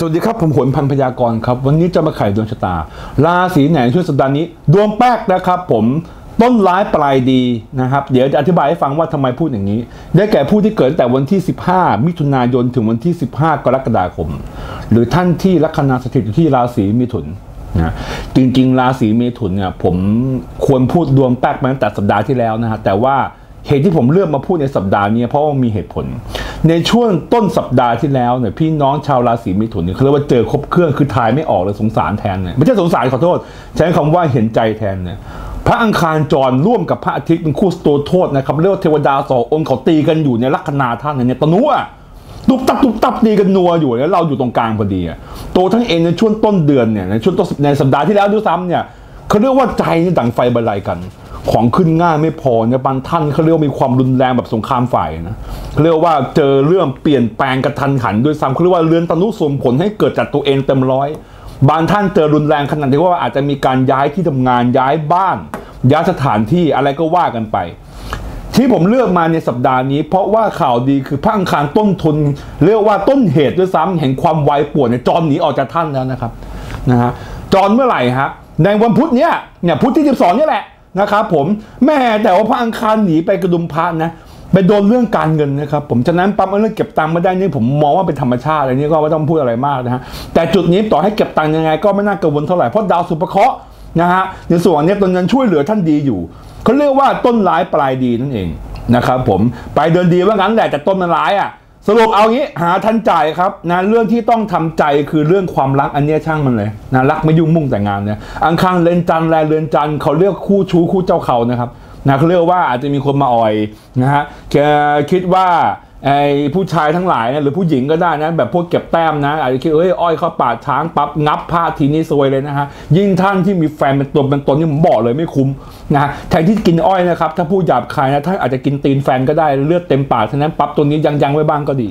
สวัสดีครับ ผมหวนพันพยากรครับ วันนี้จะมาไขดวงชะตา ราศีไหนช่วงสัปดาห์นี้ ดวงแป๊กนะครับผมต้นร้ายปลายดีนะครับ เดี๋ยวจะอธิบายให้ฟังว่าทำไมพูดอย่างนี้ ได้แก่ผู้ที่เกิดแต่วันที่ 15 มิถุนายนถึงวันที่ 15 กรกฎาคม หรือท่านที่ลัคนาสถิตอยู่ที่ราศีมิถุนนะจริงๆ ราศีเมถุนเนี่ยผมควรพูดดวงแป๊กมาตั้งแต่สัปดาห์ที่แล้วนะฮะแต่ว่าเหตุที่ผมเลือกมาพูดในสัปดาห์นี้เพราะว่ามีเหตุผล ในช่วงต้นสัปดาห์ที่แล้วเนี่ยพี่น้องชาวราศีมิถุนเนี่ยเขาเรียกว่าเจอครบเครื่องคือทายไม่ออกเลยสงสารแทนเนี่ยไม่ใช่สงสารขอโทษ ใช้คำว่าเห็นใจแทนเนี่ยพระอังคารจรร่วมกับพระอาทิตย์เป็นคู่ตัวโทษนะครับเรียกว่าเทวดาสององค์เขาตีกันอยู่ในลัคนาท่านเนี่ยตะนุอะตุบตับตุบตับตีกันนัวอยู่แล้วเราอยู่ตรงกลางพอดีอะโตทั้งเองในช่วงต้นเดือนเนี่ยในช่วงต้นในสัปดาห์ที่แล้วด้วยซ้ำเนี่ยเขาเรียกว่าใจนี่ดังไฟบรรลัยกัน ของขึ้นง่ายไม่พอเนี่ยบางท่านเขาเรียกว่ามีความรุนแรงแบบสงครามฝ่ายนะเรียกว่าเจอเรื่องเปลี่ยนแปลงกระทันหันด้วยซ้ำเขาเรียกว่าเรือนตนุส่งผลให้เกิดจากตัวเองเต็มร้อย บางท่านเจอรุนแรงขนาดที่ว่าอาจจะมีการย้ายที่ทำงานย้ายบ้าน ย้ายสถานที่อะไรก็ว่ากันไป ที่ผมเลือกมาในสัปดาห์นี้ เพราะว่าข่าวดีคือพังคารต้นทุน เรียกว่าต้นเหตุด้วยซ้ำแห่งความวายป่วนในยจอมหนีออกจากท่านแล้วนะครับนะฮะจอมเมื่อไหร่ฮะในวันพุธเนี้ยเนี่ยพุธที่ 12เนี่ยแหละ นะครับผมแม่แต่ว่าพระอังคารหนีไปกระดุมพระนะไปโดนเรื่องการเงินนะครับผมฉะนั้นปั๊มเรื่องเก็บตังค์ไม่ได้นี่ผมมองว่าเป็นธรรมชาติอะไรนี้ก็ไม่ต้องพูดอะไรมากนะฮะแต่จุดนี้ต่อให้เก็บตังค์ยังไง ก็ไม่น่ากังวลเท่าไหร่เพราะดาวสุภเคราะห์นะฮะในส่วนนี้ตนนั้นช่วยเหลือท่านดีอยู่เขาเรียกว่าต้นร้ายปลายดีนั่นเองนะครับผมไปเดินดีว่างั้นแหละแต่ต้นมันร้ายอะ สรุปเอางี้หาทันใจายครับนะเรื่องที่ต้องทำใจคือเรื่องความรักอันเนี้ยช่างมันเลยนะรักไม่ยุ่งมุ่งแต่งงานเนี่ยอังคารเลนจันแลเรือนจันเขาเรียกคู่ชู้คู่เจ้าเขานะครับนะเขาเรียกว่าอาจจะมีคนมาอ่อยนะฮะแกคิดว่า ไอ้ผู้ชายทั้งหลายนะหรือผู้หญิงก็ได้นะแบบพวกเก็บแต้มนะอาจจะคิดเอ้ยอ้อยเข้าปาดช้างปั๊บงับผ้าทีนี้ซวยเลยนะฮะยิ่งท่านที่มีแฟนเป็นตัวเป็นตนนี่ผมบอกเลยไม่คุ้มนะฮะแทนที่กินอ้อยนะครับถ้าผู้หยาบคายนะท่านอาจจะกินตีนแฟนก็ได้เลือดเต็มปากฉะนั้นปั๊บตัวนี้ยังยังไว้บ้างก็ดี